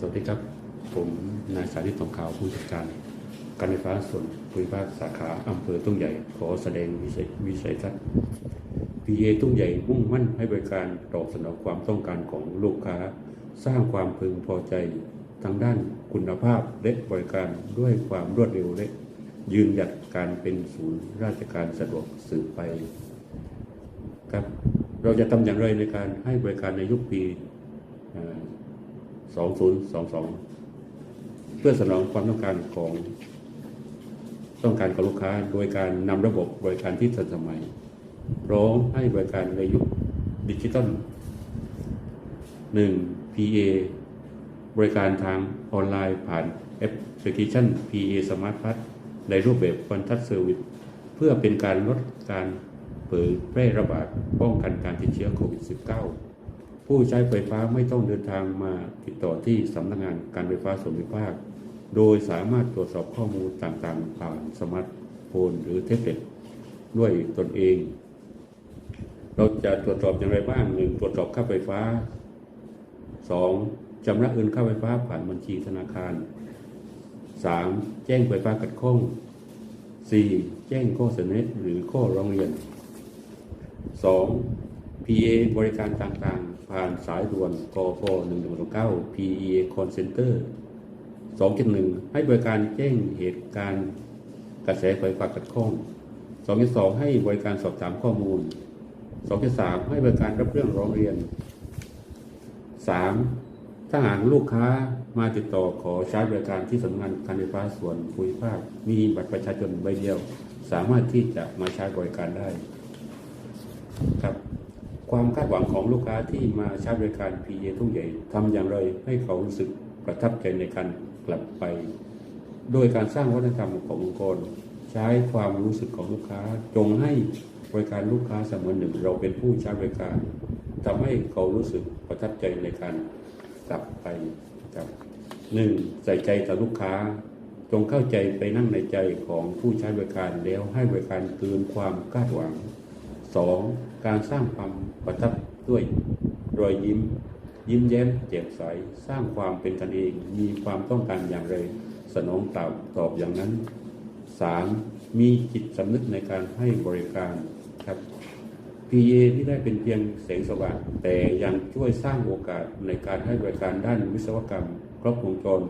สวัสดีครับ ผมนายสาธิตทองขาวผู้จัดการ การไฟฟ้าส่วนภูมิภาคสาขาอำเภอทุ่งใหญ่ ขอแสดงวิสัยวิสัยทัศน์ PA ทุ่งใหญ่มุ่งมั่นให้บริการตอบสนองความต้องการของลูกค้า สร้างความพึงพอใจทางด้านคุณภาพและบริการด้วยความรวดเร็วและยืนหยัดการเป็นศูนย์ราชการสะดวกสืบไปครับเราจะทำอย่างไรในการให้บริการในยุคปี 2022 เพื่อสนองความต้องการของต้องการของลูกค้า โดยการนำระบบบริการที่ทันสมัยพร้อมให้บริการในยุคดิจิทัล 1. PA บริการทางออนไลน์ผ่านแอปพลิเคชัน PA Smart Pass ในรูปแบบ Contact Service เพื่อเป็นการลดการเผยแพร่ระบาดป้องกันการติดเชื้อโควิด -19 ผู้ใช้ไฟฟ้าไม่ต้องเดินทางมาติดต่อที่สำนักงานการไฟฟ้าส่วนภูมิภาค โดยสามารถตรวจสอบข้อมูลต่างๆ ผ่านสมาร์ทโฟนหรือแท็บเล็ตด้วยตนเอง เราจะตรวจสอบอย่างไรบ้างหนึ่งตรวจสอบค่าไฟฟ้าสองชำระเงินค่าไฟฟ้าผ่านบัญชีธนาคารสามแจ้งไฟฟ้าขัดข้องสี่แจ้งข้อเสนอหรือข้อร้องเรียนสอง PA บริการต่างๆ ผ่านสายด่วนกพ1169 PA Call Center 2.1 ให้บริการแจ้งเหตุการณ์กระแสไฟฟ้าขัดข้อง 2.2 ให้บริการสอบถามข้อมูล 2.3 ให้บริการรับเรื่องร้องเรียน 3. ถ้าหากลูกค้ามาติดต่อขอใช้บริการที่สำนักงานการไฟฟ้าส่วนภูมิภาค มีบัตรประชาชนใบเดียว สามารถที่จะมาใช้บริการได้ครับ ความคาดหวังของลูกค้าที่มาใช้บริการ PA ทุ่งใหญ่ทำอย่างไรให้เขารู้สึกประทับใจในการกลับไป โดยการสร้างวัฒนธรรมขององค์กร ใช้ความรู้สึกของลูกค้าจงให้บริการลูกค้าเสมอหนึ่ง เราเป็นผู้ใช้บริการทำให้เขารู้สึกประทับใจในการกลับไปครับหนึ่งใส่ใจต่อลูกค้า จงเข้าใจไปนั่งในใจของผู้ใช้บริการแล้วให้บริการเกินความคาดหวัง สองการสร้างความประทับด้วยรอยยิ้ม ยิ้มแย้มแจ่มใสสร้างความเป็นกันเอง มีความต้องการอย่างไรสนองตอบตอบอย่างนั้นสามมีจิตสำนึกในการให้บริการครับ PA ที่ได้เป็นเพียงแสงสว่างแต่ยังช่วยสร้างโอกาสในการให้บริการด้านวิศวกรรม ครบวงจร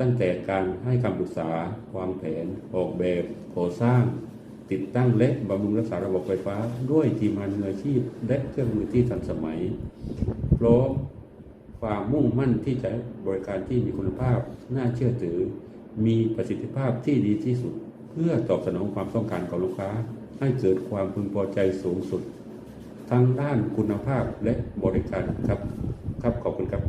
ตั้งแต่การให้คำปรึกษาวางแผน ออกแบบก่อสร้าง ติดตั้งและบำรุงรักษาระบบไฟฟ้า ด้วยทีมงานมืออาชีพ และเครื่องมือที่ทันสมัยพร้อมความมุ่งมั่นที่จะบริการที่มีคุณภาพ น่าเชื่อถือ มีประสิทธิภาพที่ดีที่สุด เพื่อตอบสนองความต้องการของลูกค้า ให้เกิดความพึงพอใจสูงสุด ทั้งด้านคุณภาพและบริการครับ ครับขอบคุณครับ